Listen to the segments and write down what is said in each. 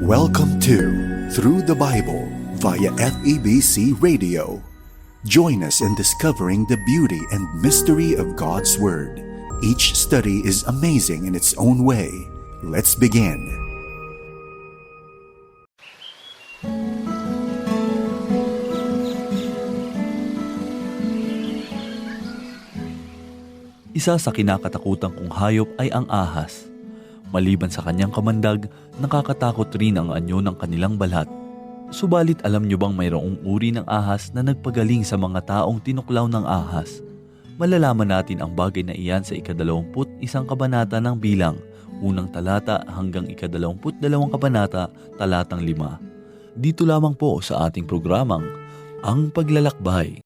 Welcome to Through the Bible via FEBC Radio. Join us in discovering the beauty and mystery of God's Word. Each study is amazing in its own way. Let's begin. Isa sa kinakatakutan kong hayop ay ang ahas. Maliban sa kanyang kamandag, nakakatakot rin ang anyo ng kanilang balat. Subalit alam nyo bang mayroong uri ng ahas na nagpagaling sa mga taong tinuklaw ng ahas? Malalaman natin ang bagay na iyan sa ikadalawamput isang kabanata ng bilang, unang talata hanggang ikadalawamput dalawang kabanata, talatang lima. Dito lamang po sa ating programang, Ang Paglalakbay.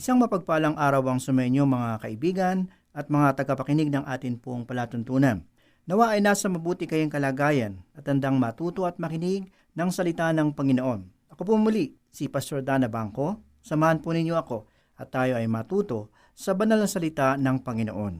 Isang mapagpalang araw ang sumainyo mga kaibigan at mga tagapakinig ng atin pong palatuntunan. Nawa ay nasa mabuti kayong kalagayan at handang matuto at makinig ng salita ng Panginoon. Ako po muli, si Pastor Dana Bangko. Samahan po ninyo ako at tayo ay matuto sa banal na salita ng Panginoon.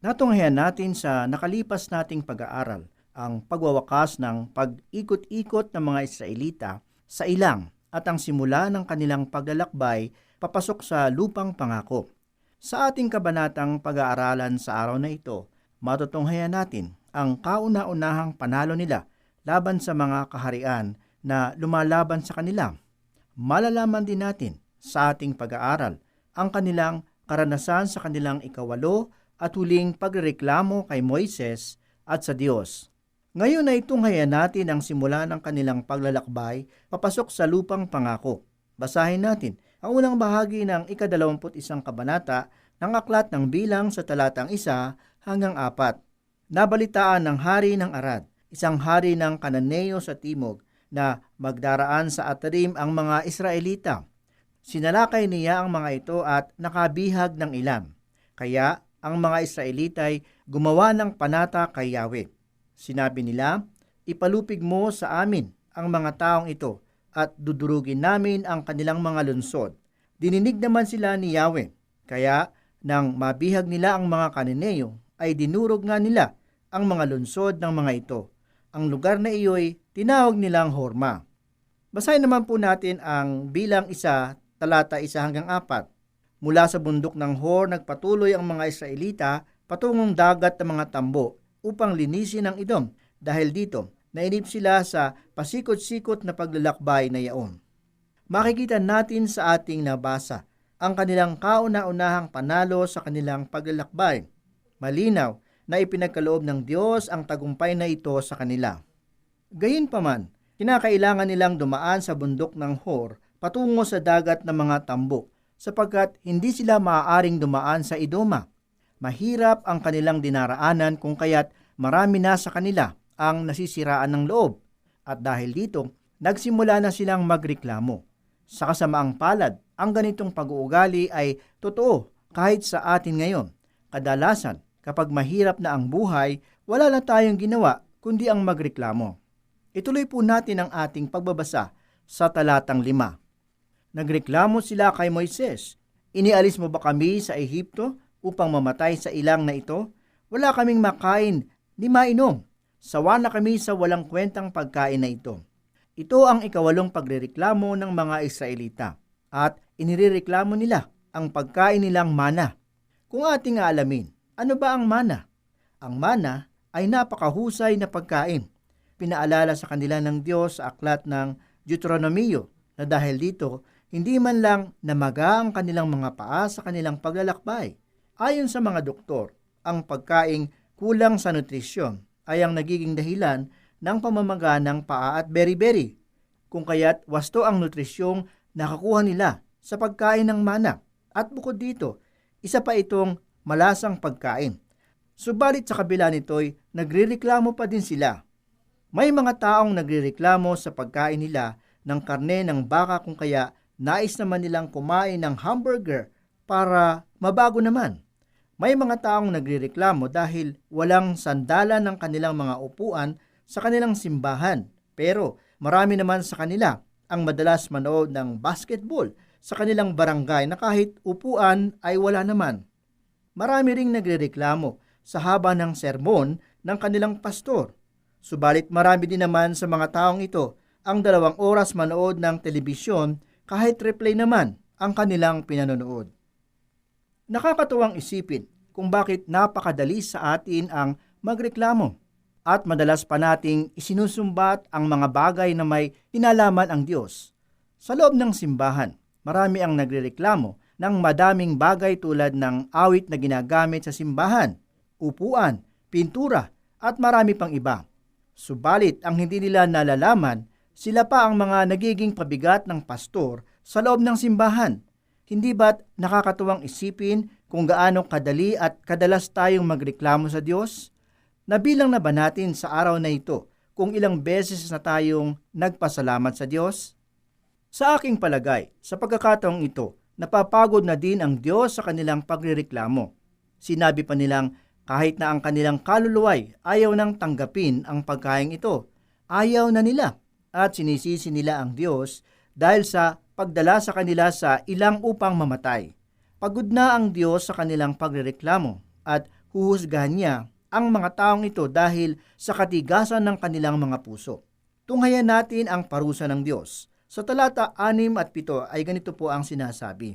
Natunghayan natin sa nakalipas nating pag-aaral ang pagwawakas ng pag-ikot-ikot ng mga Israelita sa ilang at ang simula ng kanilang paglalakbay papasok sa lupang pangako. Sa ating kabanatang pag-aaralan sa araw na ito, matutunghayan natin ang kauna-unahang panalo nila laban sa mga kaharian na lumalaban sa kanila. Malalaman din natin sa ating pag-aaral ang kanilang karanasan sa kanilang ikawalo at huling pagreklamo kay Moises at sa Diyos. Ngayon ay tunghayan natin ang simula ng kanilang paglalakbay papasok sa lupang pangako. Basahin natin ang unang bahagi ng ikadalawamput isang kabanata ng aklat ng bilang sa talatang isa hanggang apat. Nabalitaan ng hari ng Arad, isang hari ng Kananeo sa Timog, na magdaraan sa Atarim ang mga Israelita. Sinalakay niya ang mga ito at nakabihag ng ilam. Kaya ang mga Israelita ay gumawa ng panata kay Yahweh. Sinabi nila, ipalupig mo sa amin ang mga taong ito at dudurugin namin ang kanilang mga lunsod. Dininig naman sila ni Yahweh, kaya nang mabihag nila ang mga kanineo, ay dinurog nga nila ang mga lunsod ng mga ito. Ang lugar na iyo'y tinawag nilang Horma. Basahin naman po natin ang bilang isa, talata isa hanggang apat. Mula sa bundok ng Hor, nagpatuloy ang mga Israelita patungong dagat ng mga tambo upang linisin ang idom. Dahil dito, nainip sila sa pasikot-sikot na paglalakbay na yaon. Makikita natin sa ating nabasa ang kanilang kauna-unahang panalo sa kanilang paglalakbay. Malinaw na ipinagkaloob ng Diyos ang tagumpay na ito sa kanila. Gayunpaman, kinakailangan nilang dumaan sa bundok ng Hor patungo sa dagat ng mga tambo sapagkat hindi sila maaaring dumaan sa Idoma. Mahirap ang kanilang dinaraanan kung kaya't marami na sa kanila ang nasisiraan ng loob. At dahil dito, nagsimula na silang magreklamo. Sa kasamaang palad, ang ganitong pag-uugali ay totoo kahit sa atin ngayon. Kadalasan, Kapag mahirap na ang buhay, wala na tayong ginawa kundi ang magreklamo. Ituloy po natin ang ating pagbabasa sa talatang lima. Nagreklamo sila kay Moises, Inialis mo ba kami sa Ehipto upang mamatay sa ilang na ito? Wala kaming makain ni mainom. Sawa na kami sa walang kwentang pagkain na ito. Ito ang ikawalong pagrereklamo ng mga Israelita at inirereklamo nila ang pagkain nilang mana. Kung ating aalamin, ano ba ang mana? Ang mana ay napakahusay na pagkain. Pinaalala sa kanila ng Diyos sa aklat ng Deuteronomio na dahil dito, hindi man lang namaga ang kanilang mga paa sa kanilang paglalakbay. Ayon sa mga doktor, ang pagkaing kulang sa nutrisyon ay ang nagiging dahilan ng pamamaga ng paa at beri-beri. Kung kaya't wasto ang nutrisyong nakakuha nila sa pagkain ng mana. At bukod dito, isa pa itong malasang pagkain. Subalit sa kabila nito'y nagrireklamo pa din sila. May mga taong nagrireklamo sa pagkain nila ng karne ng baka kung kaya nais naman nilang kumain ng hamburger para mabago naman. May mga taong nagrireklamo dahil walang sandalan ng kanilang mga upuan sa kanilang simbahan. Pero marami naman sa kanila ang madalas manood ng basketball sa kanilang barangay na kahit upuan ay wala naman marami ring nagrereklamo sa haba ng sermon ng kanilang pastor. Subalit marami din naman sa mga taong ito ang dalawang oras manood ng telebisyon kahit replay naman ang kanilang pinanonood. Nakakatuwang isipin kung bakit napakadali sa atin ang magreklamo at madalas pa nating isinusumbat ang mga bagay na may kinalaman ang Diyos. Sa loob ng simbahan, marami ang nagrereklamo ng madaming bagay tulad ng awit na ginagamit sa simbahan, upuan, pintura at marami pang iba. Subalit ang hindi nila nalalaman, sila pa ang mga nagiging pabigat ng pastor sa loob ng simbahan. Hindi ba't nakakatuwang isipin kung gaano kadali at kadalas tayong magreklamo sa Diyos? Nabilang na ba natin sa araw na ito kung ilang beses na tayong nagpasalamat sa Diyos? Sa aking palagay, sa pagkakataong ito, napapagod na din ang Diyos sa kanilang pagrereklamo. Sinabi pa nilang kahit na ang kanilang kaluluway ayaw nang tanggapin ang pagkain ito, ayaw na nila at sinisisi nila ang Diyos dahil sa pagdala sa kanila sa ilang upang mamatay. Pagod na ang Diyos sa kanilang pagrereklamo at huhusgahan niya ang mga taong ito dahil sa katigasan ng kanilang mga puso. Tunghayan natin ang parusa ng Diyos. Sa talata 6 at 7 ay ganito po ang sinasabi.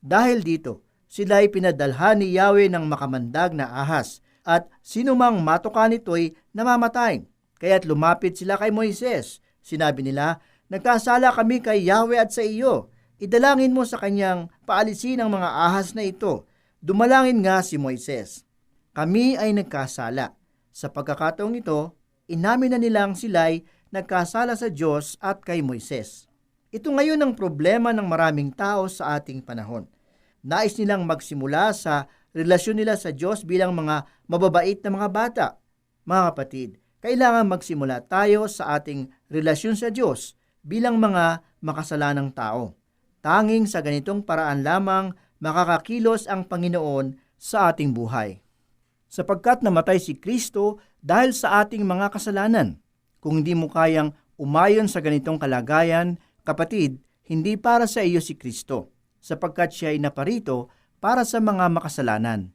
Dahil dito, sila ay pinadalhan ni Yahweh ng makamandag na ahas at sinumang matuka nito'y namamatay. Kaya't lumapit sila kay Moises. Sinabi nila, Nagkasala kami kay Yahweh at sa iyo. Idalangin mo sa kanyang paalisin ang mga ahas na ito. Dumalangin nga si Moises. Kami ay nagkasala. Sa pagkakataong ito, inamin na nilang sila'y nagkasala sa Diyos at kay Moises. Ito ngayon ang problema ng maraming tao sa ating panahon. Nais nilang magsimula sa relasyon nila sa Diyos bilang mga mababait na mga bata. Mga kapatid, kailangan magsimula tayo sa ating relasyon sa Diyos bilang mga makasalanang tao. Tanging sa ganitong paraan lamang makakakilos ang Panginoon sa ating buhay. Sapagkat namatay si Kristo dahil sa ating mga kasalanan. Kung hindi mo kayang umayon sa ganitong kalagayan, kapatid, hindi para sa iyo si Kristo, sapagkat siya ay naparito para sa mga makasalanan.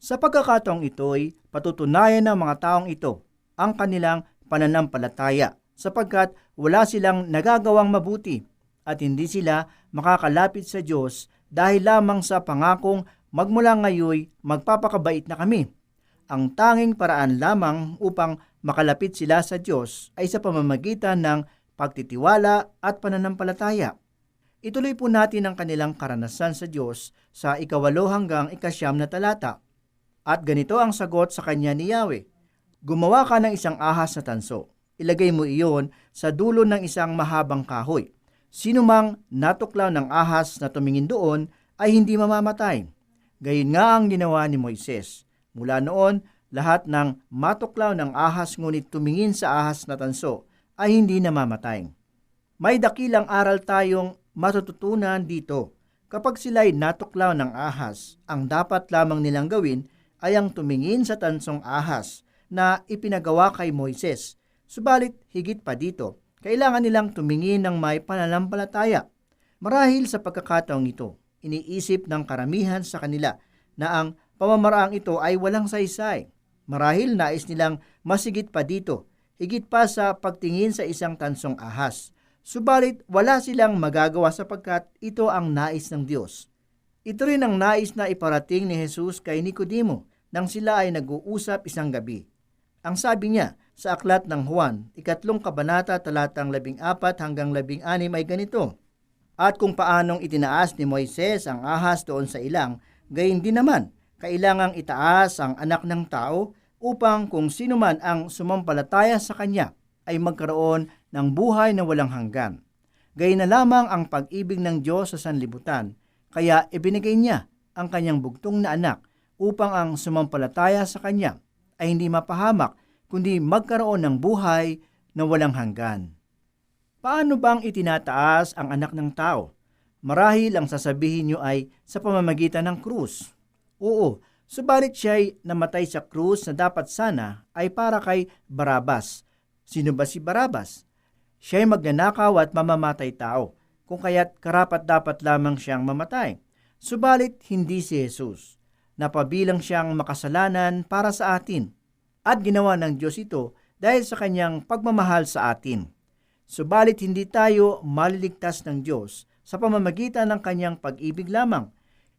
Sa pagkakataong ito'y patutunayan ng mga taong ito ang kanilang pananampalataya sapagkat wala silang nagagawang mabuti at hindi sila makakalapit sa Diyos dahil lamang sa pangakong magmula ngayoy magpapakabait na kami. Ang tanging paraan lamang upang makalapit sila sa Diyos ay sa pamamagitan ng pagtitiwala at pananampalataya. Ituloy po natin ang kanilang karanasan sa Diyos sa ikawalo hanggang ikasyam na talata. At ganito ang sagot sa kanya ni Yahweh, Gumawa ka ng isang ahas na tanso. Ilagay mo iyon sa dulo ng isang mahabang kahoy. Sino mang natuklaw ng ahas na tumingin doon ay hindi mamamatay. Gayon nga ang ginawa ni Moises. Mula noon, lahat ng matuklaw ng ahas ngunit tumingin sa ahas na tanso ay hindi namamatay. May dakilang aral tayong matututunan dito. Kapag sila'y natuklaw ng ahas, ang dapat lamang nilang gawin ay ang tumingin sa tansong ahas na ipinagawa kay Moises. Subalit higit pa dito, kailangan nilang tumingin ng may pananampalataya. Marahil sa pagkakataong ito, iniisip ng karamihan sa kanila na ang pamamaraang ito ay walang saysay. Marahil nais nilang masigit pa dito, higit pa sa pagtingin sa isang tansong ahas. Subalit wala silang magagawa sapagkat ito ang nais ng Diyos. Ito rin ang nais na iparating ni Jesus kay Nicodemo nang sila ay nag-uusap isang gabi. Ang sabi niya sa aklat ng Juan, ikatlong kabanata talatang labing apat hanggang labing anim ay ganito, At kung paanong itinaas ni Moises ang ahas doon sa ilang, gayon din naman, kailangang itaas ang anak ng tao upang kung sino man ang sumampalataya sa kanya ay magkaroon ng buhay na walang hanggan. Gayun na lamang ang pag-ibig ng Diyos sa sanlibutan, kaya ibinigay niya ang kanyang bugtong na anak upang ang sumampalataya sa kanya ay hindi mapahamak kundi magkaroon ng buhay na walang hanggan. Paano bang itinataas ang anak ng tao? Marahil ang sasabihin nyo ay sa pamamagitan ng krus. Oo, subalit siya'y namatay sa krus na dapat sana ay para kay Barabas. Sino ba si Barabas? Siya'y magnanakaw at mamamatay tao, kung kaya't karapat dapat lamang siyang mamatay. Subalit hindi si Jesus. Napabilang siyang makasalanan para sa atin. At ginawa ng Diyos ito dahil sa kanyang pagmamahal sa atin. Subalit hindi tayo maliligtas ng Diyos sa pamamagitan ng kanyang pag-ibig lamang.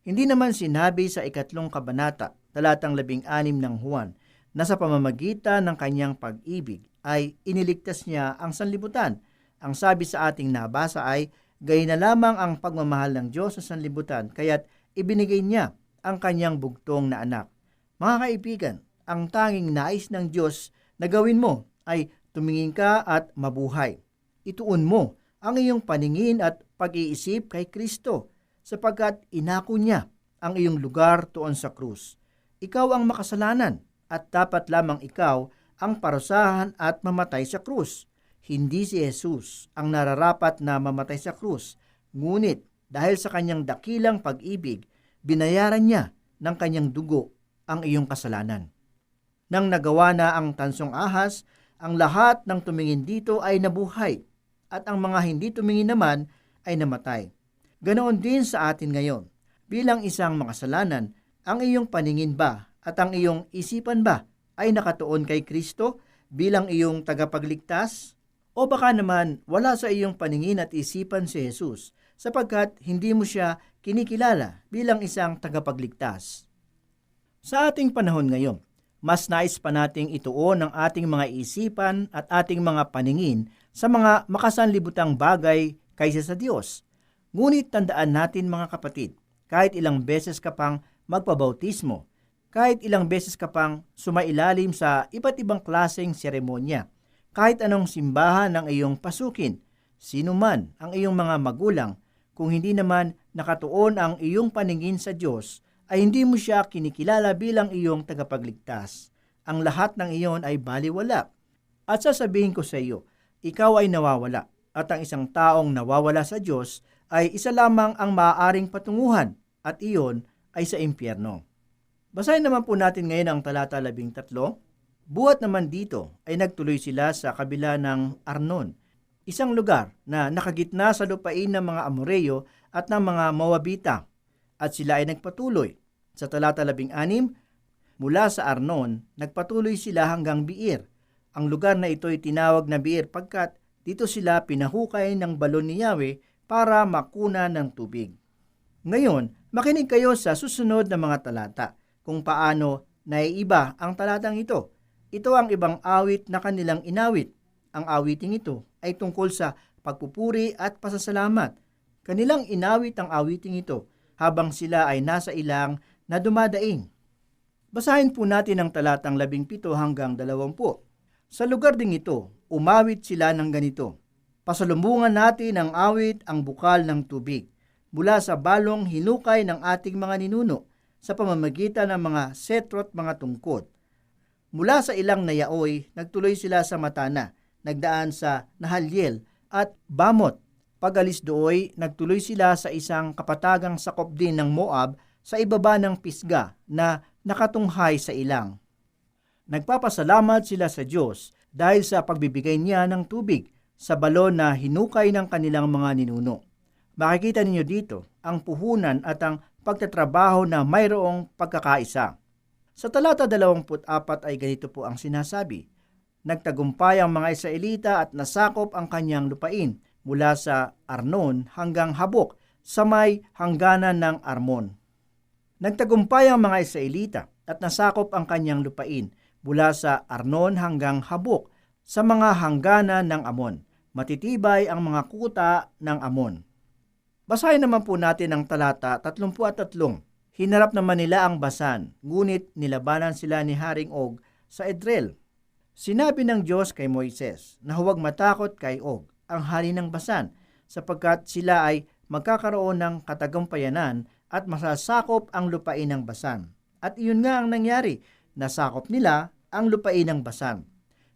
Hindi naman sinabi sa ikatlong kabanata, talatang labing anim ng Juan, na sa pamamagitan ng kanyang pag-ibig ay iniligtas niya ang sanlibutan. Ang sabi sa ating nabasa ay, gayon na lamang ang pagmamahal ng Diyos sa sanlibutan, kaya't ibinigay niya ang kanyang bugtong na anak. Mga kaibigan, ang tanging nais ng Diyos na gawin mo ay tumingin ka at mabuhay. Ituon mo ang iyong paningin at pag-iisip kay Kristo sapagkat inako niya ang iyong lugar tuon sa krus. Ikaw ang makasalanan at dapat lamang ikaw ang parusahan at mamatay sa krus. Hindi si Jesus ang nararapat na mamatay sa krus, ngunit dahil sa kanyang dakilang pag-ibig, binayaran niya ng kanyang dugo ang iyong kasalanan. Nang nagawa na ang tansong ahas, ang lahat ng tumingin dito ay nabuhay at ang mga hindi tumingin naman ay namatay. Ganoon din sa atin ngayon. Bilang isang makasalanan, ang iyong paningin ba at ang iyong isipan ba ay nakatuon kay Kristo bilang iyong tagapagligtas? O baka naman wala sa iyong paningin at isipan si Jesus sapagkat hindi mo siya kinikilala bilang isang tagapagligtas. Sa ating panahon ngayon, mas nais pa nating ituon ang ating mga isipan at ating mga paningin sa mga makasanlibutang bagay kaysa sa Diyos. Ngunit tandaan natin mga kapatid, kahit ilang beses ka pang magpabautismo, kahit ilang beses ka pang sumailalim sa iba't ibang klaseng seremonya, kahit anong simbahan ang iyong pasukin, sino man ang iyong mga magulang, kung hindi naman nakatuon ang iyong paningin sa Diyos, ay hindi mo siya kinikilala bilang iyong tagapagligtas. Ang lahat ng iyon ay baliwala. At sasabihin ko sa iyo, ikaw ay nawawala at ang isang taong nawawala sa Diyos ay isa lamang ang maaaring patunguhan at iyon ay sa impyerno. Basahin naman po natin ngayon ang talata 13. Buhat naman dito ay nagtuloy sila sa kabila ng Arnon, isang lugar na nakagitna sa lupain ng mga Amoreyo at ng mga Moabita at sila ay nagpatuloy. Sa talata 16, mula sa Arnon, nagpatuloy sila hanggang Biir. Ang lugar na ito ay tinawag na Biir pagkat dito sila pinahukay ng balon ni Yahweh para makuna ng tubig. Ngayon, makinig kayo sa susunod na mga talata kung paano naiiba ang talatang ito. Ito ang ibang awit na kanilang inawit. Ang awiting ito ay tungkol sa pagpupuri at pasasalamat. Kanilang inawit ang awiting ito habang sila ay nasa ilang na dumadaing. Basahin po natin ang talatang 17 hanggang 20. Sa lugar ding ito, umawit sila ng ganito. Pasalubungan natin ang awit ang bukal ng tubig mula sa balong hinukay ng ating mga ninuno sa pamamagitan ng mga setrot mga tungkod. Mula sa ilang nayaoy, nagtuloy sila sa Matana, nagdaan sa Nahalyel at Bamot. Pagalis dooy, nagtuloy sila sa isang kapatagang sakop din ng Moab sa ibaba ng Pisga na nakatunghay sa ilang. Nagpapasalamat sila sa Diyos dahil sa pagbibigay niya ng tubig sa balon na hinukay ng kanilang mga ninuno. Makikita ninyo dito ang puhunan at ang pagtatrabaho na mayroong pagkakaisa. Sa talata 24 ay ganito po ang sinasabi. Nagtagumpay ang mga Israelita at nasakop ang kanyang lupain mula sa Arnon hanggang Habok sa may hangganan ng Armon. Nagtagumpay ang mga Israelita at nasakop ang kanyang lupain mula sa Arnon hanggang Habok sa mga hangganan ng Amon. Matitibay ang mga kuta ng Amon. Basahin naman po natin ang talata 33. Hinarap naman nila ang Basan, ngunit nilabanan sila ni Haring Og sa Edrel. Sinabi ng Diyos kay Moises na huwag matakot kay Og, ang hari ng Basan, sapagkat sila ay magkakaroon ng katagumpayanan at masasakop ang lupain ng Basan. At iyon nga ang nangyari, nasakop nila ang lupain ng Basan.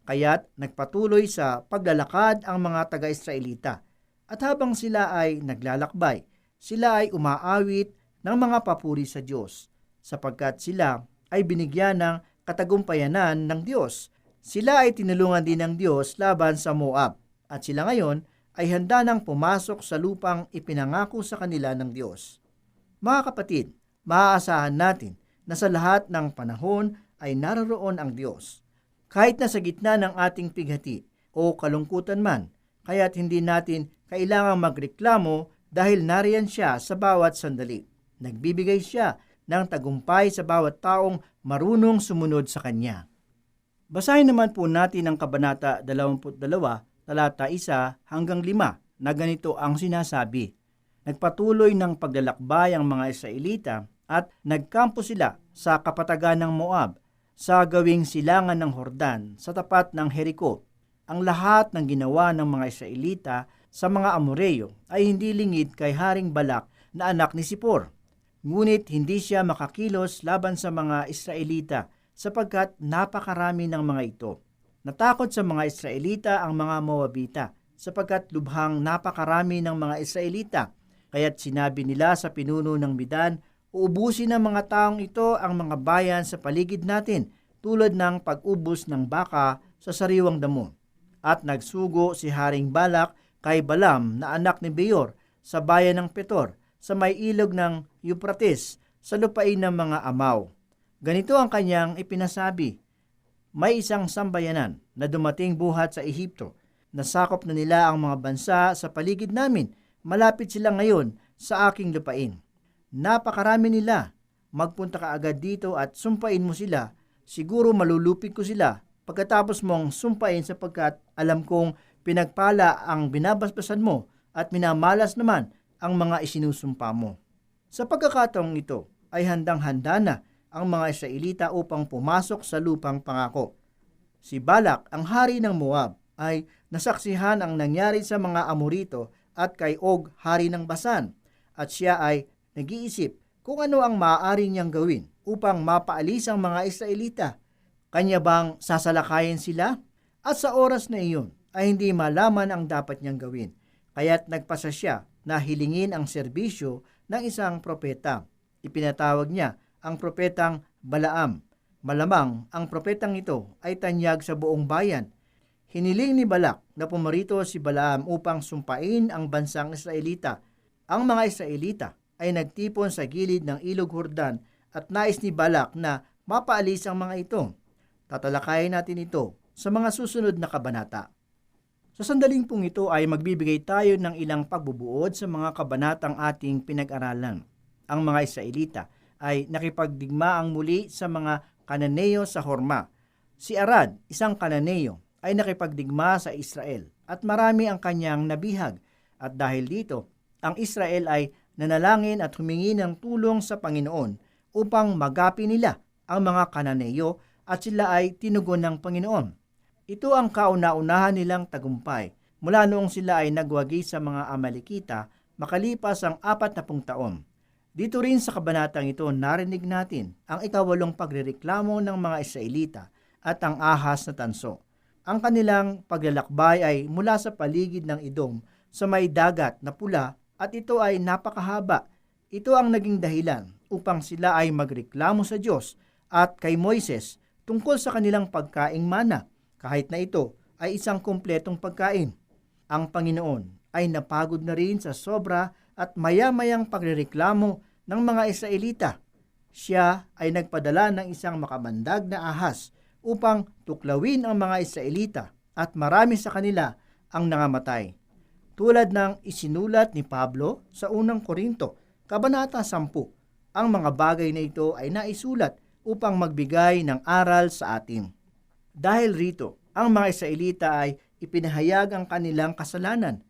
Kaya't nagpatuloy sa paglalakad ang mga taga-Israelita. At habang sila ay naglalakbay, sila ay umaawit ng mga papuri sa Diyos, sapagkat sila ay binigyan ng katagumpayanan ng Diyos. Sila ay tinulungan din ng Diyos laban sa Moab, at sila ngayon ay handa nang pumasok sa lupang ipinangako sa kanila ng Diyos. Mga kapatid, maaasahan natin na sa lahat ng panahon ay naroroon ang Diyos. Kahit na sa gitna ng ating pighati o kalungkutan man, kaya't hindi natin kailangang magreklamo dahil nariyan siya sa bawat sandali. Nagbibigay siya ng tagumpay sa bawat taong marunong sumunod sa Kanya. Basahin naman po natin ang Kabanata 22, talata 1 hanggang 5 na ganito ang sinasabi. Nagpatuloy ng paglalakbay ang mga Israelita at nagkampo sila sa kapatagan ng Moab sa gawing silangan ng Hordan sa tapat ng Jericho. Ang lahat ng ginawa ng mga Israelita sa mga Amoreo ay hindi lingid kay Haring Balak na anak ni Sipor. Ngunit hindi siya makakilos laban sa mga Israelita sapagkat napakarami ng mga ito. Natakot sa mga Israelita ang mga Moabita sapagkat lubhang napakarami ng mga Israelita. Kaya't sinabi nila sa pinuno ng Midan, uubusin ng mga taong ito ang mga bayan sa paligid natin tulad ng pag-ubos ng baka sa sariwang damo. At nagsugo si Haring Balak kay Balam na anak ni Beor sa bayan ng Petor sa may ilog ng Euphrates sa lupain ng mga Amaw. Ganito ang kanyang ipinasabi, May isang sambayanan na dumating buhat sa Ehipto. Nasakop na nila ang mga bansa sa paligid namin. Malapit sila ngayon sa aking lupain. Napakarami nila. Magpunta ka agad dito at sumpain mo sila. Siguro malulupig ko sila pagkatapos mong sumpain sapagkat alam kong pinagpala ang binabasbasan mo at minamalas naman ang mga isinusumpa mo. Sa pagkakataong ito ay handang-handa na ang mga Israelita upang pumasok sa lupang pangako. Si Balak, ang hari ng Moab, ay nasaksihan ang nangyari sa mga Amorito at kay Og, hari ng Basan, at siya ay nag-iisip kung ano ang maaari niyang gawin upang mapaalis ang mga Israelita. Kanya bang sasalakayin sila? At sa oras na iyon ay hindi malaman ang dapat niyang gawin. Kaya't nagpasa siya na hilingin ang serbisyo ng isang propeta. Ipinatawag niya ang propetang Balaam. Malamang ang propetang ito ay tanyag sa buong bayan. Hiniling ni Balak na pumarito si Balaam upang sumpain ang bansang Israelita. Ang mga Israelita ay nagtipon sa gilid ng ilog Hordan at nais ni Balak na mapaalis ang mga ito. Tatalakayin natin ito sa mga susunod na kabanata. Sa sandaling pong ito ay magbibigay tayo ng ilang pagbubuod sa mga kabanatang ating pinag-aralan. Ang mga Israelita ay nakipagdigma ang muli sa mga Kananeo sa Horma. Si Arad, isang Kananeo, ay nakipagdigma sa Israel at marami ang kanyang nabihag. At dahil dito, ang Israel ay nanalangin at humingi ng tulong sa Panginoon upang magapi nila ang mga Kananeo at sila ay tinugon ng Panginoon. Ito ang kauna-unahan nilang tagumpay mula noong sila ay nagwagi sa mga Amalekita makalipas ang apat na pung taon. Dito rin sa kabanatang ito narinig natin ang ikawalong pagrereklamo ng mga Israelita at ang ahas na tanso. Ang kanilang paglalakbay ay mula sa paligid ng Idom sa may dagat na pula at ito ay napakahaba. Ito ang naging dahilan upang sila ay magreklamo sa Diyos at kay Moises tungkol sa kanilang pagkaing mana kahit na ito ay isang kumpletong pagkain. Ang Panginoon ay napagod na rin sa sobra at maya-mayang pagrereklamo ng mga Israelita. Siya ay nagpadala ng isang makamandag na ahas upang tuklawin ang mga Israelita at marami sa kanila ang nangamatay. Tulad ng isinulat ni Pablo sa unang Korinto, Kabanata 10, ang mga bagay na ito ay naisulat upang magbigay ng aral sa atin. Dahil rito, ang mga Israelita ay ipinahayag ang kanilang kasalanan.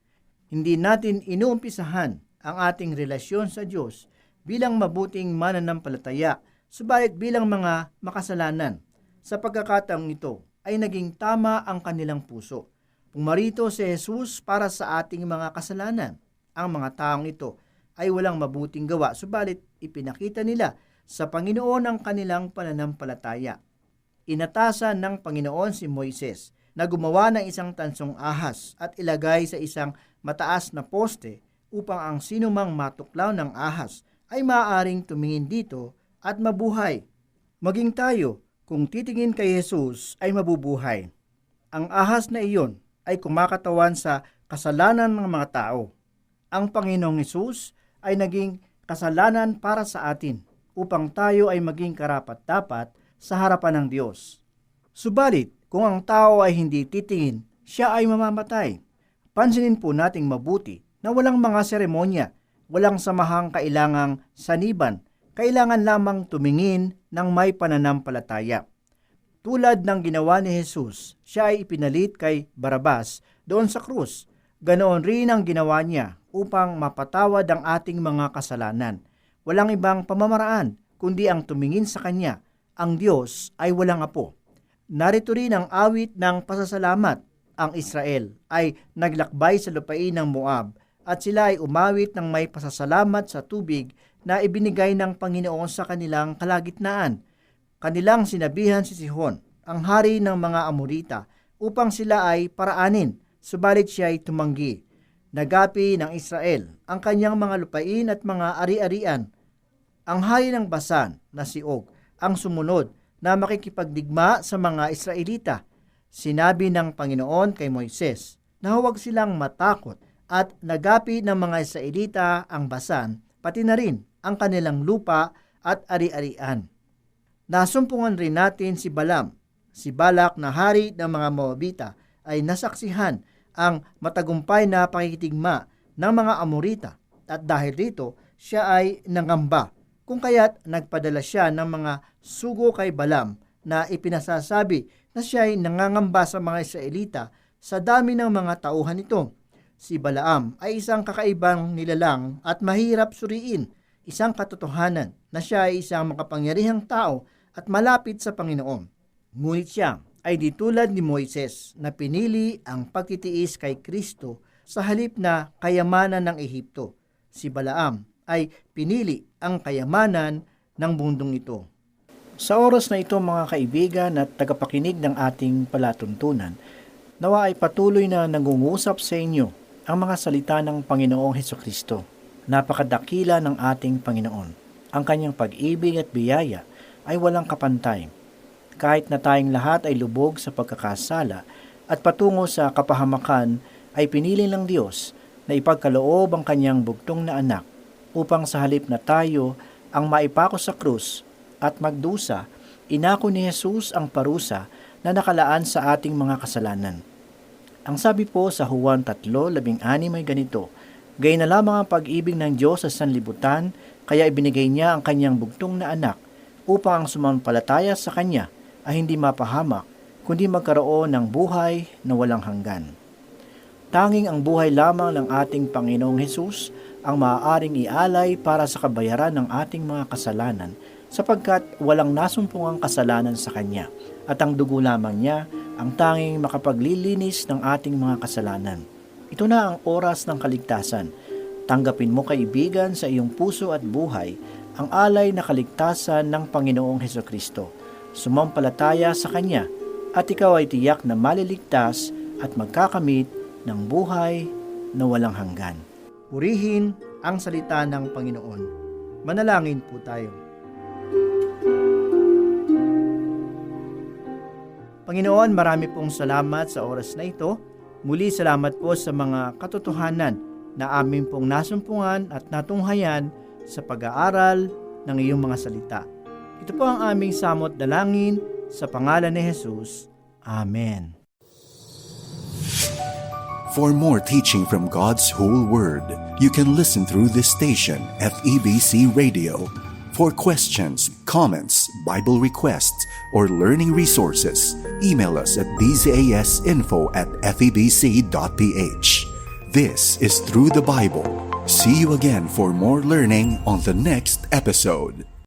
Hindi natin inuumpisahan ang ating relasyon sa Diyos bilang mabuting mananampalataya, subalit bilang mga makasalanan. Sa pagkakataong ito ay naging tama ang kanilang puso. Pumarito si Jesus para sa ating mga kasalanan. Ang mga taong ito ay walang mabuting gawa, subalit ipinakita nila sa Panginoon ang kanilang pananampalataya. Inatasan ng Panginoon si Moises na gumawa ng isang tansong ahas at ilagay sa isang mataas na poste upang ang sinumang matuklaw ng ahas ay maaaring tumingin dito at mabuhay. Maging tayo, kung titingin kay Jesus ay mabubuhay. Ang ahas na iyon ay kumakatawan sa kasalanan ng mga tao. Ang Panginoong Yesus ay naging kasalanan para sa atin upang tayo ay maging karapat-dapat sa harapan ng Diyos. Subalit, Kung ang tao ay hindi titingin, siya ay mamamatay. Pansinin po nating mabuti na walang mga seremonya, walang samahang kailangang saniban, kailangan lamang tumingin ng may pananampalataya. Tulad ng ginawa ni Jesus, siya ay ipinalit kay Barabas doon sa krus. Ganoon rin ang ginawa niya upang mapatawad ang ating mga kasalanan. Walang ibang pamamaraan kundi ang tumingin sa Kanya. Ang Diyos ay walang apo. Narito rin ang awit ng pasasalamat. Ang Israel ay naglakbay sa lupain ng Moab at sila ay umawit ng may pasasalamat sa tubig na ibinigay ng Panginoon sa kanilang kalagitnaan. Kanilang sinabihan si Sihon, ang hari ng mga Amorita, upang sila ay paraanin, subalit siya ay tumanggi. Nagapi ng Israel ang kanyang mga lupain at mga ari-arian. Ang hari ng Basan na si Og ang sumunod na makikipagdigma sa mga Israelita. Sinabi ng Panginoon kay Moises na huwag silang matakot at nagapi ng mga Israelita ang Basan, pati na rin ang kanilang lupa at ari-arian. Nasumpungan rin natin si Balam, si Balak na hari ng mga Moabita ay nasaksihan ang matagumpay na pakikitigma ng mga Amorita. At dahil dito siya ay nangamba. Kung kaya't nagpadala siya ng mga sugo kay Balam na ipinasasabi na siya ay nangangamba sa mga Israelita sa dami ng mga tauhan nito. Si Balaam ay isang kakaibang nilalang at mahirap suriin, isang katotohanan na siya ay isang makapangyarihang tao at malapit sa Panginoon. Ngunit siya ay di tulad ni Moises na pinili ang pagtitiis kay Kristo sa halip na kayamanan ng Ehipto. Si Balaam ay pinili ang kayamanan ng bundong ito. Sa oras na ito mga kaibigan at tagapakinig ng ating palatuntunan, nawa ay patuloy na nangungusap sa inyo ang mga salita ng Panginoong Heso Kristo. Napakadakila ng ating Panginoon. Ang kanyang pag-ibig at biyaya ay walang kapantay. Kahit na tayong lahat ay lubog sa pagkakasala at patungo sa kapahamakan, ay pinili ng Diyos na ipagkaloob ang kanyang bugtong na anak upang sa halip na tayo ang maipako sa krus at magdusa, inako ni Jesus ang parusa na nakalaan sa ating mga kasalanan. Ang sabi po sa Juan 3:16 ay ganito, Gay na lamang ang pag-ibig ng Diyos sa sanlibutan, kaya ibinigay niya ang kanyang bugtong na anak upang ang sumampalataya sa kanya ay hindi mapahamak, kundi magkaroon ng buhay na walang hanggan. Tanging ang buhay lamang ng ating Panginoong Hesus ang maaaring ialay para sa kabayaran ng ating mga kasalanan sapagkat walang nasumpungang kasalanan sa Kanya at ang dugo lamang niya ang tanging makapaglilinis ng ating mga kasalanan. Ito na ang oras ng kaligtasan. Tanggapin mo kaibigan sa iyong puso at buhay ang alay na kaligtasan ng Panginoong Heso Kristo. Sumampalataya sa Kanya at ikaw ay tiyak na maliligtas at magkakamit ng buhay na walang hanggan. Purihin ang salita ng Panginoon. Manalangin po tayo. Panginoon, marami pong salamat sa oras na ito. Muli salamat po sa mga katotohanan na amin pong nasumpungan at natunghayan sa pag-aaral ng iyong mga salita. Ito po ang aming samot dalangin sa pangalan ni Jesus. Amen. For more teaching from God's whole Word, you can listen through this station, FEBC Radio. For questions, comments, Bible requests, or learning resources, email us at bzasinfo at febc.ph. This is Through the Bible. See you again for more learning on the next episode.